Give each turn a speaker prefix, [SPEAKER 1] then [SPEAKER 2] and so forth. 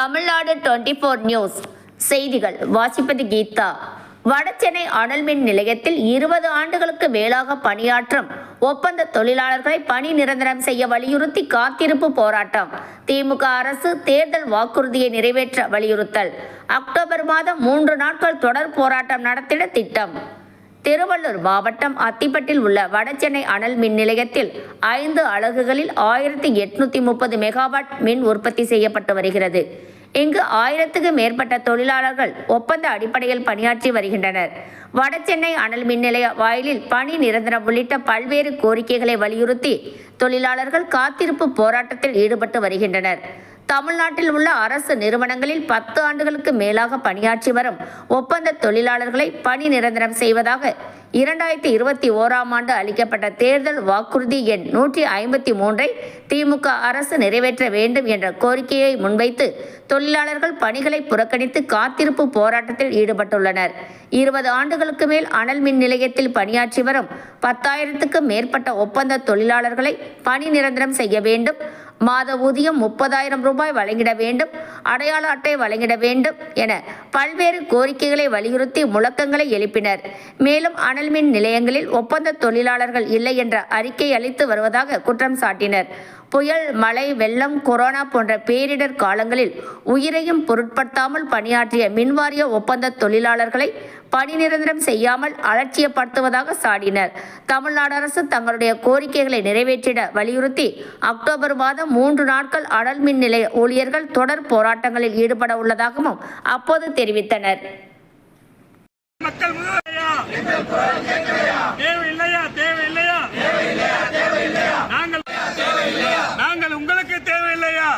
[SPEAKER 1] Tamil Nadu twenty four news. செய்திகள். வாசிப்பது கீதா. வடசென்னை அனல் மின் நிலையத்தில் இருபது ஆண்டுகளுக்கு மேலாக பணியாற்றும் ஒப்பந்த தொழிலாளர்களை பணி நிரந்தரம் செய்ய வலியுறுத்தி காத்திருப்பு போராட்டம். திமுக அரசு தேர்தல் வாக்குறுதியை நிறைவேற்ற வலியுறுத்தல். அக்டோபர் மாதம் மூன்று நாட்கள் தொடர் போராட்டம் நடத்திட திட்டம். திருவள்ளூர் மாவட்டம் அத்திப்பட்டில் உள்ள வடசென்னை அனல் மின் நிலையத்தில் ஐந்து அலகுகளில் ஆயிரத்தி எட்நூத்தி முப்பது மெகாவாட் மின் உற்பத்தி செய்யப்பட்டு வருகிறது. இங்கு ஆயிரத்துக்கு மேற்பட்ட தொழிலாளர்கள் ஒப்பந்த அடிப்படையில் பணியாற்றி வருகின்றனர். வடசென்னை அனல் மின் நிலைய வாயிலில் பணி நிரந்தரம் உள்ளிட்ட பல்வேறு கோரிக்கைகளை வலியுறுத்தி தொழிலாளர்கள் காத்திருப்பு போராட்டத்தில் ஈடுபட்டு வருகின்றனர். தமிழ்நாட்டில் உள்ள அரசு நிறுவனங்களில் பத்து ஆண்டுகளுக்கு மேலாக பணியாற்றி வரும் ஒப்பந்த தொழிலாளர்களை பணி நிரந்தரம் செய்வதாக இரண்டாயிரத்தி இருபத்தி ஓராம் ஆண்டு அளிக்கப்பட்ட தேர்தல் வாக்குறுதி எண் நூற்றி ஐம்பத்தி மூன்றை திமுக அரசு நிறைவேற்ற வேண்டும் என்ற கோரிக்கையை முன்வைத்து தொழிலாளர்கள் பணிகளை புறக்கணித்து காத்திருப்பு போராட்டத்தில் ஈடுபட்டுள்ளனர். இருபது ஆண்டுகளுக்கு மேல் அனல் மின் நிலையத்தில் பணியாற்றி வரும் பத்தாயிரத்துக்கும் மேற்பட்ட ஒப்பந்த தொழிலாளர்களை பணி நிரந்தரம் செய்ய வேண்டும். மாத ஊதியம் முப்பதாயிரம் ரூபாய் வழங்கிட வேண்டும் அடையாள அட்டை வழங்கிட வேண்டும் என பல்வேறு கோரிக்கைகளை வலியுறுத்தி முழக்கங்களை எழுப்பினர். மேலும் அனல் மின் நிலையங்களில் ஒப்பந்த தொழிலாளர்கள் இல்லை என்ற அறிக்கை அளித்து வருவதாக குற்றம் சாட்டினர். புயல் மழை வெள்ளம் கொரோனா போன்ற பேரிடர் காலங்களில் உயிரையும் பொருட்படுத்தாமல் பணியாற்றிய மின்வாரிய ஒப்பந்த தொழிலாளர்களை பணி நிரந்தரம் செய்யாமல் அலட்சியப்படுத்துவதாக சாடினர். தமிழ்நாடு அரசு தங்களுடைய கோரிக்கைகளை நிறைவேற்றிட வலியுறுத்தி அக்டோபர் மாதம் மூன்று நாட்கள் அனல் மின் நிலைய ஊழியர்கள் தொடர் போராட்டங்களில் ஈடுபட உள்ளதாகவும் அப்போது தெரிவித்தனர்.
[SPEAKER 2] மக்கள் தேவையில்லையா?